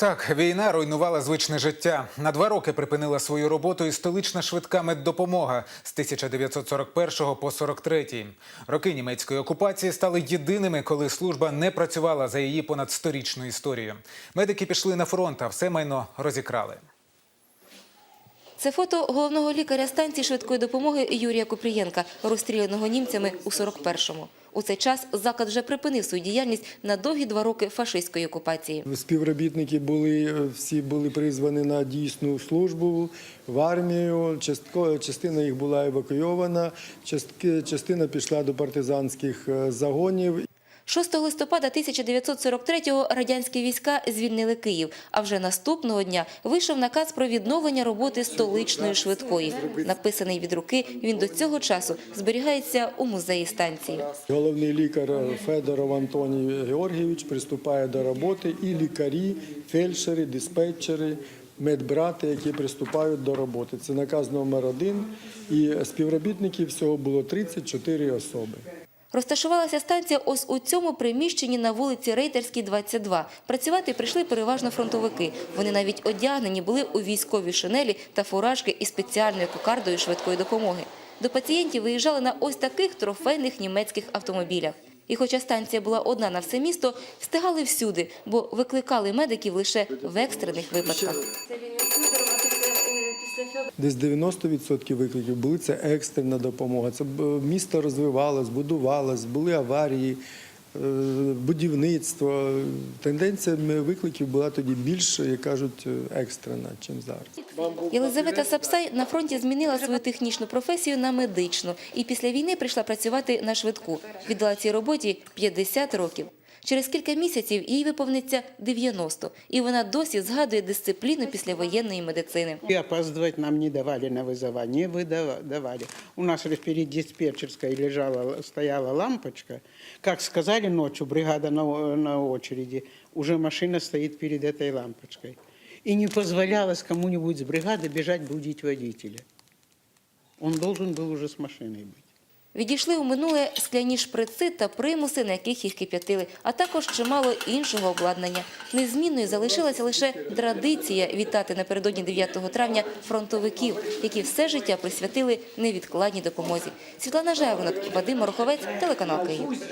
Так, війна руйнувала звичне життя. На два роки припинила свою роботу і столична швидка меддопомога з 1941 по 43. Роки німецької окупації стали єдиними, коли служба не працювала за її понад сторічну історію. Медики пішли на фронт, а все майно розікрали. Це фото головного лікаря станції швидкої допомоги Юрія Купрієнка, розстріляного німцями у 41-му. У цей час заклад вже припинив свою діяльність на довгі два роки фашистської окупації. Співробітники були е, всі були призвані на дійсну службу в армію. Частко, частина їх була евакуйована, частина пішла до партизанських е, загонів. 6 листопада 1943-го радянські війська звільнили Київ, а вже наступного дня вийшов наказ про відновлення роботи столичної швидкої. Написаний від руки, він до цього часу зберігається у музеї станції. Головний лікар Федоров Антоній Георгійович приступає до роботи, і лікарі, фельдшери, диспетчери, медбрати, які приступають до роботи. Це наказ номер один. І співробітників всього було 34 особи. Розташувалася станція ось у цьому приміщенні на вулиці Рейтерській, 22. Працювати прийшли переважно фронтовики. Вони навіть одягнені були у військові шинелі та фуражки із спеціальною кокардою швидкої допомоги. До пацієнтів виїжджали на ось таких трофейних німецьких автомобілях. І хоча станція була одна на все місто, встигали всюди, бо викликали медиків лише в екстрених випадках. Десь 90% викликів були це екстрена допомога. Це місто розвивалось, будувалось, були аварії, е, будівництво. Тенденція викликів була тоді більш, як кажуть, екстрена, ніж зараз. Єлизавета Сапсай на фронті змінила свою технічну професію на медичну і після війни прийшла працювати на швидку. Віддала цій роботі 50 років. Через кілька місяців їй виповниться 90, і вона досі згадує дисципліну післявоєнної медицини. И опаздывать нам не давали на вызова, не выдава- давали. У нас перед диспетчерской лежала, стояла лампочка. Как сказали ночью, бригада на, о- на очереди, уже машина стоит перед этой лампочкой. И не позволялось кому-нибудь с бригады бежать будить водителя. Он должен был уже с машиной быть. Відійшли у минуле скляні шприци та примуси, на яких їх кип'ятили, а також чимало іншого обладнання. Незмінною залишилася лише традиція вітати напередодні 9 травня фронтовиків, які все життя присвятили невідкладній допомозі. Світлана Жайворонок, Вадим Мороховець, телеканал Київ.